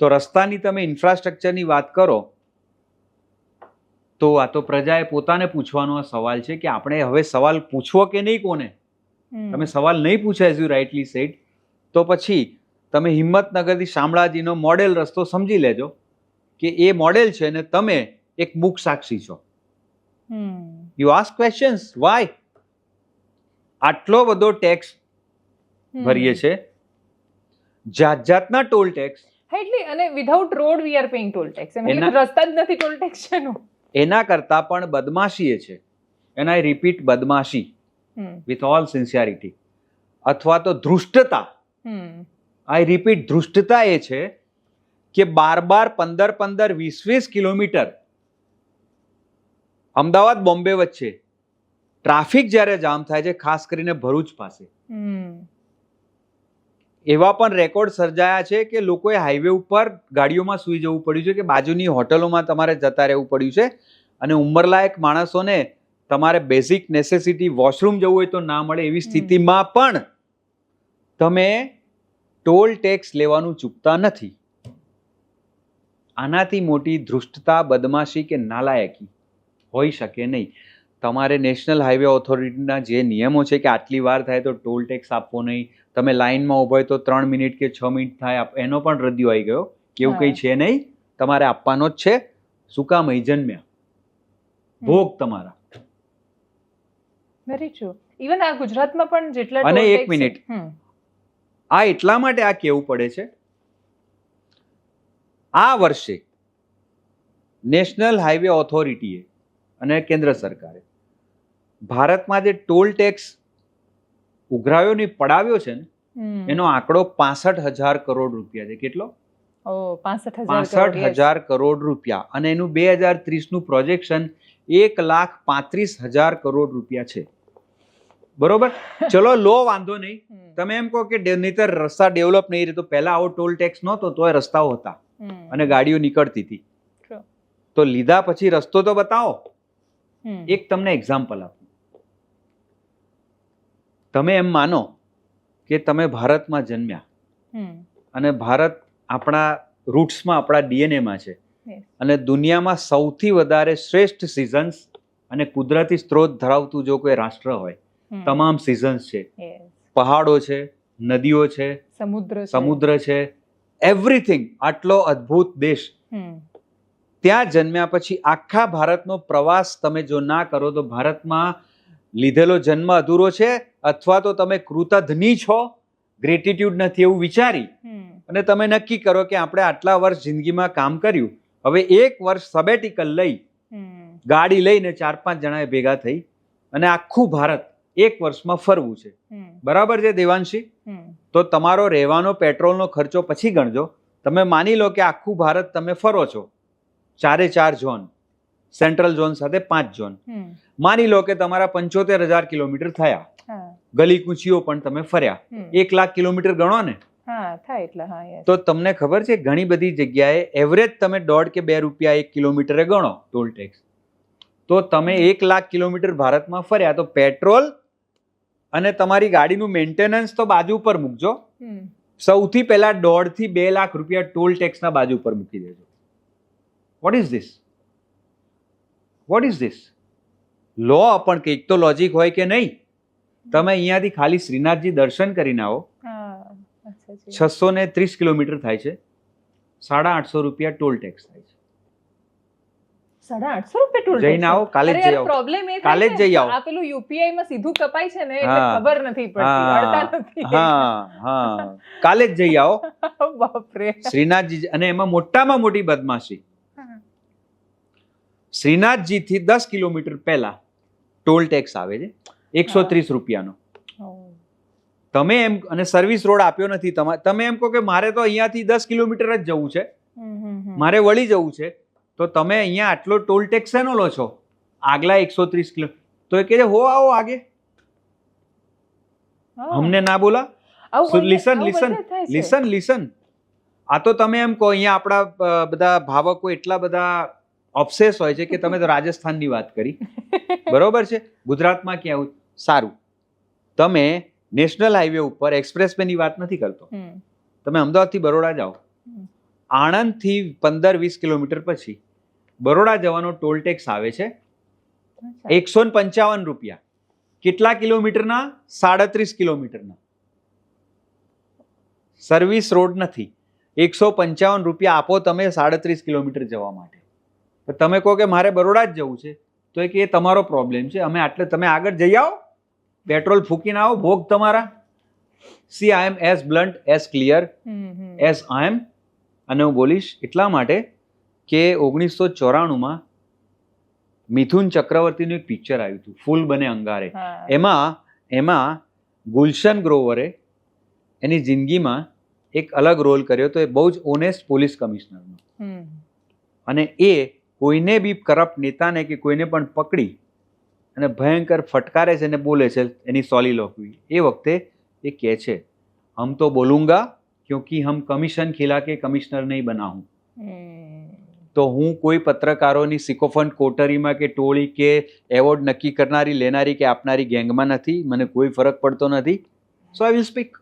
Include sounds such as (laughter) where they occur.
તો રસ્તાની તમે ઇન્ફ્રાસ્ટ્રક્ચરની વાત કરો તો આ તો પ્રજાએ પોતાને પૂછવાનો આ સવાલ છે કે આપણે હવે સવાલ પૂછવો કે નહીં કોને? તમે સવાલ નહીં પૂછ્યા એઝ યુ રાઇટલી સેડ તો પછી તમે હિંમતનગરથી શામળાજીનો મોડેલ રસ્તો સમજી લેજો કે એ મોડેલ છે ને તમે એક મુખ સાક્ષી છો. યુ આસ્ક ક્વેશ્ચન્સ વાય આટલો બધો ટેક્સ ભરીએ છે. જાત જાતના ટોલ ટેક્સ હા, એટલે અને without road we are paying toll tax એમ એટલે એના- રસ્તા જ નથી ટોલ ટેક્સ છે નો એના કરતા પણ બદમાશી એ છે. એન્ડ આઈ રિપીટ બદમાશી. વિથ ઓલ સિન્સિયરિટી અથવા તો ધૃષ્ટતા. આઈ રિપીટ ધૃષ્ટતા એ છે કે બાર બાર પંદર પંદર વીસ વીસ કિલોમીટર અમદાવાદ બોમ્બે વચ્ચે ટ્રાફિક જ્યારે જામ થાય છે ખાસ કરીને ભરૂચ પાસે. એવા પણ રેકોર્ડ સર્જાયા છે કે લોકોએ હાઈવે ઉપર ગાડીઓમાં સૂઈ જવું પડ્યું છે કે બાજુની હોટલોમાં તમારે જતા રહેવું પડ્યું છે. અને ઉંમરલાયક માણસોને તમારે બેઝિક નેસેસિટી વોશરૂમ જવું હોય તો ના મળે એવી સ્થિતિમાં પણ તમે ટોલ ટેક્સ લેવાનું ચૂકતા નથી. આનાથી મોટી ધૃષ્ટતા બદમાશી કે નાલાયકી હોઈ શકે નહીં. તમારે નેશનલ હાઈવે ઓથોરિટીના જે નિયમો છે કે આટલી વાર થાય તો ટોલ ટેક્સ આપવો નહીં તમે લાઇનમાં ઊભા હોય તો ત્રણ મિનિટ કે છ મિનિટ થાય એનો પણ રદ્યો આવી ગયો. એવું કંઈ છે નહીં? તમારે આપવાનો જ છે. શું કામ જન્મ્યા ભોગ તમારા. વેરી ટ્રુ ઇવન આ ગુજરાતમાં પણ જેટલા અને એક મિનિટ. આ એટલા માટે આ કેવું પડે છે? આ વર્ષે નેશનલ હાઈવે ઓથોરિટીએ અને કેન્દ્ર સરકારે ભારતમાં જે ટોલ ટેક્સ ઉઘરાવ્યો ને પડાવ્યો છે ને એનો આંકડો પાસઠ હજાર કરોડ રૂપિયા છે. કેટલો? પાસઠ હજાર કરોડ રૂપિયા. અને એનું બે હજાર ત્રીસનું પ્રોજેક્શન એક લાખ પાંત્રીસ હજાર કરોડ રૂપિયા છે. બરોબર? (laughs) ચલો લો વાંધો નહીં. તમે એમ કહો કે નહીતર રસ્તા ડેવલપ નહીં રહે તો પહેલા આવો ટોલ ટેક્સ નહોતો તોય રસ્તાઓ હતા. અને ગાડીઓ નીકળતી હતી. તો લીધા પછી રસ્તો તો બતાવો. એક તમને એક્ઝામ્પલ આપું. તમે એમ માનો કે તમે ભારતમાં જન્મ્યા. અને ભારત આપણા રૂટ્સમાં આપણા ડીએનએમાં છે. અને દુનિયામાં સૌથી વધારે શ્રેષ્ઠ સિઝન્સ અને કુદરતી સ્ત્રોત ધરાવતું જો કોઈ રાષ્ટ્ર હોય તમામ સિઝન્સ છે. પહાડો છે નદીઓ છે સમુદ્ર છે. સમુદ્ર છે એવરીથિંગ આટલો અદ્ભુત દેશ. ત્યાં જન્મ્યા પછી આખા ભારતનો પ્રવાસ તમે જો ના કરો તો ભારતમાં લીધેલો જન્મ અધૂરો છે અથવા તો તમે કૃતજ્ઞ છો ગ્રેટિટ્યુડ નથી એવું વિચારી. અને તમે નક્કી કરો કે આપણે આટલા વર્ષ જિંદગીમાં કામ કર્યું. હવે એક વર્ષ સબેટિકલ લઈ ગાડી લઈને ચાર પાંચ જણાએ ભેગા થઈ અને આખું ભારત એક વર્ષમાં ફરવું છે. બરાબર છે દેવાંશી? તો તમારો રહેવાનો પેટ્રોલનો ખર્ચો પછી ગણજો. તમે માની લો કે આખું ભારત તમે ફરો છો. ચારે ચાર ઝોન સેન્ટ્રલ ઝોન સાથે પાંચ ઝોન. માની લો કે તમારા પંચોતેર હજાર કિલોમીટર થયા. ગલી કૂચીઓ પણ તમે ફર્યા. એક લાખ કિલોમીટર ગણો ને. તો તમને ખબર છે ઘણી બધી જગ્યાએ એવરેજ તમે દોઢ કે બે રૂપિયા એક કિલોમીટરે ગણો ટોલ ટેક્સ તો તમે એક લાખ કિલોમીટર ભારતમાં ફર્યા તો પેટ્રોલ અને તમારી ગાડીનું મેન્ટેનન્સ તો બાજુ પર મૂકજો. સૌથી પહેલા દોઢથી બે લાખ રૂપિયા ટોલ ટેક્સના બાજુ પર મૂકી દેજો. What is this what is this લો પણ કંઈક તો લોજિક હોય કે નહીં? તમે અહીંયાથી ખાલી શ્રીનાથજી દર્શન કરીને આવો. હા અચ્છા જી. છસો ને ત્રીસ કિલોમીટર થાય છે. સાડા આઠસો રૂપિયા ટોલ ટેક્સ થાય છે. સાડા આઠસો રૂપિયા ટોલ જઈને આવો, કાલે જ જઈ પ્રોબ્લેમ એ કાલે જ જઈ આવો. આ પેલું યુપીઆઈ માં સીધું કપાય છે ને એટલે ખબર નથી પડતી અડતા નથી. હા હા. કાલે જ જઈ આવો. (laughs) બાપરે. શ્રીનાથજી અને એમાં મોટામાં મોટી બદમાશી. શ્રીનાથજીથી દસ કિલોમીટર પહેલા ટોલ ટેક્સ આવે છે. એકસો ત્રીસ રૂપિયાનો. તમે એમ અને સર્વિસ રોડ આપ્યો નથી તમારે તમે એમ કહો કે મારે તો અહીંયાથી દસ કિલોમીટર જ જવું છે. મારે વળી જવું છે. તો તમે અહીંયા આટલો ટોલ ટેક્સ શેનો લો છો? આગલા એકસો ત્રીસ કિલો તો એ કહે હો આવો આગે. અમને ના બોલા. Listen listen. લિસન લિસન આ તો તમે એમ કહો અહીંયા આપણા બધા ભાવકો એટલા બધા ઓબ્સેસ હોય છે કે તમે તો રાજસ્થાનની વાત કરી. (laughs) બરોબર છે? ગુજરાતમાં ક્યાં આવું? સારું. તમે નેશનલ હાઈવે ઉપર એક્સપ્રેસની વાત નથી કરતો. તમે અમદાવાદથી બરોડા જાઓ. આણંદથી પંદર વીસ કિલોમીટર પછી બરોડા જવાનો ટોલ ટેક્સ આવે છે એકસો ને પંચાવન રૂપિયા. કેટલા કિલોમીટરના? સાડત્રીસ કિલોમીટરના. સર્વિસ રોડ નથી. એકસો પંચાવન રૂપિયા આપો તમે સાડત્રીસ કિલોમીટર જવા માટે. તમે કહો કે મારે બરોડા જ જવું છે તો એ કે એ તમારો પ્રોબ્લેમ છે. અમે આટલે તમે આગળ જઈ આવો પેટ્રોલ ફૂકીને આવો ભોગ તમારા. See I am as blunt as clear. As I am અને હું બોલીશ એટલા માટે કે ઓગણીસો ચોરાણુંમાં મિથુન ચક્રવર્તીનું એક પિક્ચર આવ્યું હતું ફૂલ બને અંગારે. એમાં એમાં ગુલશન ગ્રોવરે એની જિંદગીમાં એક અલગ રોલ કર્યો તો એ બહુ જ ઓનેસ્ટ પોલીસ કમિશનરનો. અને એ કોઈને બી કરપ્ટ નેતાને કે કોઈને પણ પકડી અને ભયંકર ફટકારે છે અને બોલે છે એની સોલી લોકવી એ વખતે એ કહે છે હમ તો બોલુંગા ક્યોંકિ હમ કમિશન ખિલા કે કમિશનર નહીં બના હું. તો હું કોઈ પત્રકારોની સિકોફન કોટરીમાં કે ટોળી કે એવોર્ડ નક્કી કરનારી લેનારી કે આપનારી ગેંગમાં નથી મને કોઈ ફરક પડતો નથી. સો આઈ વિલ સ્પીક